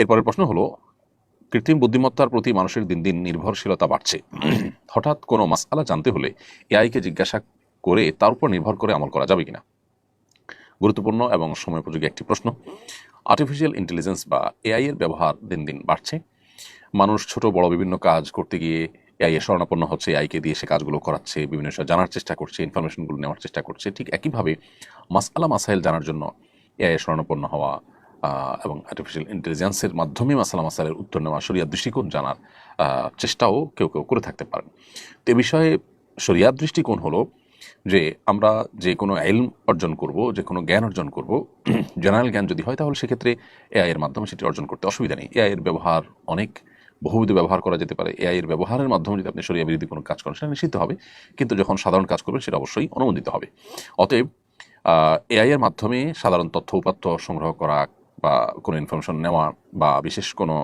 এরপরের প্রশ্ন হলো, কৃত্রিম বুদ্ধিমত্তার প্রতি মানুষের দিন দিন নির্ভরশীলতা বাড়ছে। হঠাৎ কোনো মাসআলা জানতে হলে এআইকে জিজ্ঞাসা করে তার উপর নির্ভর করে আমল করা যাবে কিনা? গুরুত্বপূর্ণ এবং সময়োপযোগী একটি প্রশ্ন। আর্টিফিশিয়াল ইন্টেলিজেন্স বা এআই এর ব্যবহার দিন দিন বাড়ছে। মানুষ ছোট, বড় বিভিন্ন কাজ করতে গিয়ে এআই এ শরণাপন্ন হচ্ছে এআইকে দিয়ে সে কাজগুলো করাচ্ছে, বিভিন্ন বিষয় জানার চেষ্টা করছে ইনফরমেশনগুলো নেওয়ার চেষ্টা করছে। ঠিক একইভাবে মাসআলা মাসাইল জানার জন্য এআই শরণাপন্ন হওয়া এবং আর্টিফিশিয়াল ইন্টেলিজেন্সের মাধ্যমে মাসালা মাসাইলের উত্তর নেওয়া শরিয়ার দৃষ্টিকোণ জানার চেষ্টাও কেউ কেউ করে থাকতে পারেন। তো এ বিষয়ে শরিয়ার দৃষ্টিকোণ হলো যে আমরা যে কোনো এলম অর্জন করব, যে কোনো জ্ঞান অর্জন করব জেনারেল জ্ঞান যদি হয় তাহলে সেক্ষেত্রে এআই এর মাধ্যমে সেটি অর্জন করতে অসুবিধা নেই। এআই এর ব্যবহার অনেক, বহুবিধ ব্যবহার করা যেতে পারে। এআই এর ব্যবহারের মাধ্যমে যদি আপনি সরিয়া বিরোধী কোনো কাজ করেন, সেটা নিষিদ্ধ হবে। কিন্তু যখন সাধারণ কাজ করবেন, সেটা অবশ্যই অনুমোদিত হবে। অতএব এআই এর মাধ্যমে সাধারণ তথ্য উপাত্ত সংগ্রহ করা বা কোনো ইনফরমেশন নেওয়া বা বিশেষ কোনো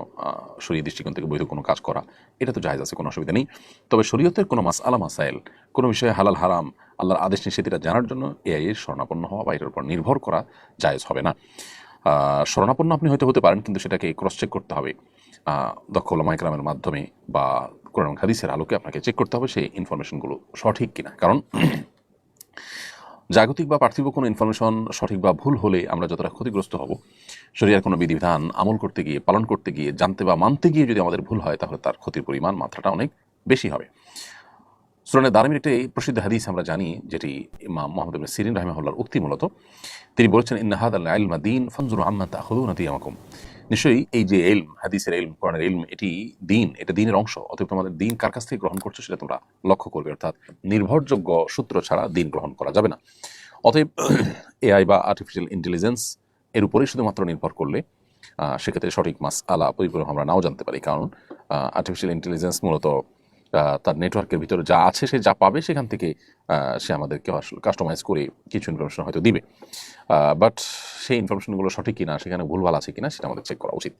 শরীর দৃষ্টিকোণ থেকে বৈধ কোনো কাজ করা এটা তো জায়জ আছে কোনো অসুবিধা নেই। তবে শরীয়তের কোনো মাস আলা মাসাইল কোনো বিষয়ে হালাল হারাম আল্লাহর আদেশ নিষেধ এটা জানার জন্য এআই এর শরণাপন্ন হওয়া বা এটার উপর নির্ভর করা জায়েজ হবে না। আহ, শরণাপন্ন আপনি হয়তো হতে পারেন কিন্তু সেটাকে ক্রস চেক করতে হবে। দক্ষ ওলামাইকরামের মাধ্যমে বা কোরআন এবং হাদিসের আলোকে আপনাকে চেক করতে হবে সেই ইনফরমেশনগুলো সঠিক কিনা। কারণ জাগতিক বা পার্থিব কোনো ইনফরমেশন সঠিক বা ভুল হলে আমরা যতটা ক্ষতিগ্রস্ত হব শরীরের কোনো বিধিবিধান আমল করতে গিয়ে, পালন করতে গিয়ে, জানতে বা মানতে গিয়ে যদি আমাদের ভুল হয়, তাহলে তার ক্ষতির পরিমাণ মাত্রাটা অনেক বেশি হবে। সুরানে দারমির একটি প্রসিদ্ধ হাদিস আমরা জানি, যেটি ইমাম মোহাম্মদ সিরিন রাহিমাহুল্লাহর উক্তি মূলত। তিনি বলেছেন ইন্নাহাদ আল আলমা দিন, ফনজুর আম্মা তাহুদুন আমাকুম নিশ্চয়ই এই যে এলম, হাদিসের এলম, কোরআনের এলম, এটি দিন, এটা দিনের অংশ, অতএব তোমাদের দিন কার কাছ থেকে গ্রহণ করছ সেটা তোমরা লক্ষ্য করবে, অর্থাৎ নির্ভরযোগ্য সূত্র ছাড়া দিন গ্রহণ করা যাবে না। অতএব এআই বা আর্টিফিশিয়াল ইন্টেলিজেন্স এর উপরেই শুধুমাত্র নির্ভর করলে সেক্ষেত্রে সঠিক মাস আলা পরিপূর্ণ আমরা নাও জানতে পারি, কারণ আর্টিফিশিয়াল ইন্টেলিজেন্স মূলত তার নেটওয়ার্কের ভিতরে যা আছে, সে যা পাবে, সেখান থেকে সে আমাদেরকে আসলে কাস্টমাইজ করে কিছু ইনফরমেশন হয়তো দিবে। বাট সেই ইনফরমেশনগুলো সঠিক কিনা, সেখানে ভুলভাল আছে কিনা, সেটা আমাদের চেক করা উচিত।